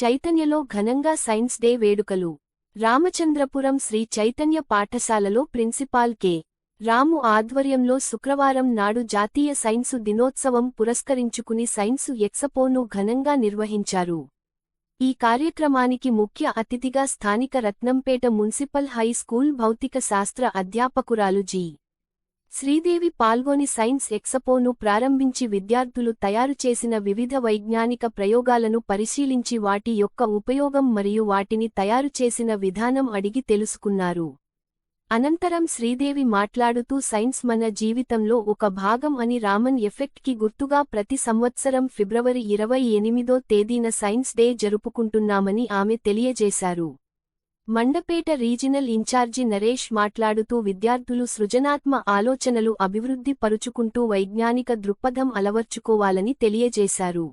చైతన్యలో ఘనంగా science day వేడుకలు. రామచంద్రపురం శ్రీ చైతన్య పాఠశాలలో ప్రిన్సిపాల్ కె. రాము ఆధ్వర్యంలో శుక్రవారం నాడు జాతీయ సైన్సు దినోత్సవం పురస్కరించుకుని సైన్సు ఎక్సపోను ఘనంగా నిర్వహించారు. ఈ కార్యక్రమానికి ముఖ్య అతిథిగా స్థానిక రత్నంపేట మున్సిపల్ హై స్కూల్ భౌతిక శాస్త్ర అధ్యాపకురాలు జి. శ్రీదేవి పాల్గొని సైన్స్ ఎక్సపోను ప్రారంభించి విద్యార్థులు తయారు చేసిన వివిధ వైజ్ఞానిక ప్రయోగాలను పరిశీలించి వాటి యొక్క ఉపయోగం మరియు వాటిని తయారు చేసిన విధానం అడిగి తెలుసుకున్నారు. అనంతరం శ్రీదేవి మాట్లాడుతూ సైన్స్ మన జీవితంలో ఒక భాగం అని రామన్ ఎఫెక్ట్కి గుర్తుగా ప్రతి సంవత్సరం ఫిబ్రవరి ఇరవై ఎనిమిదో తేదీన సైన్స్ డే జరుపుకుంటున్నామని ఆమె తెలియజేశారు. మండపేట రీజినల్ ఇన్ఛార్జి నరేష్ మాట్లాడుతూ విద్యార్థులు సృజనాత్మ ఆలోచనలు అభివృద్ధి పరుచుకుంటూ వైజ్ఞానిక దృక్పథం అలవర్చుకోవాలని తెలియజేశారు.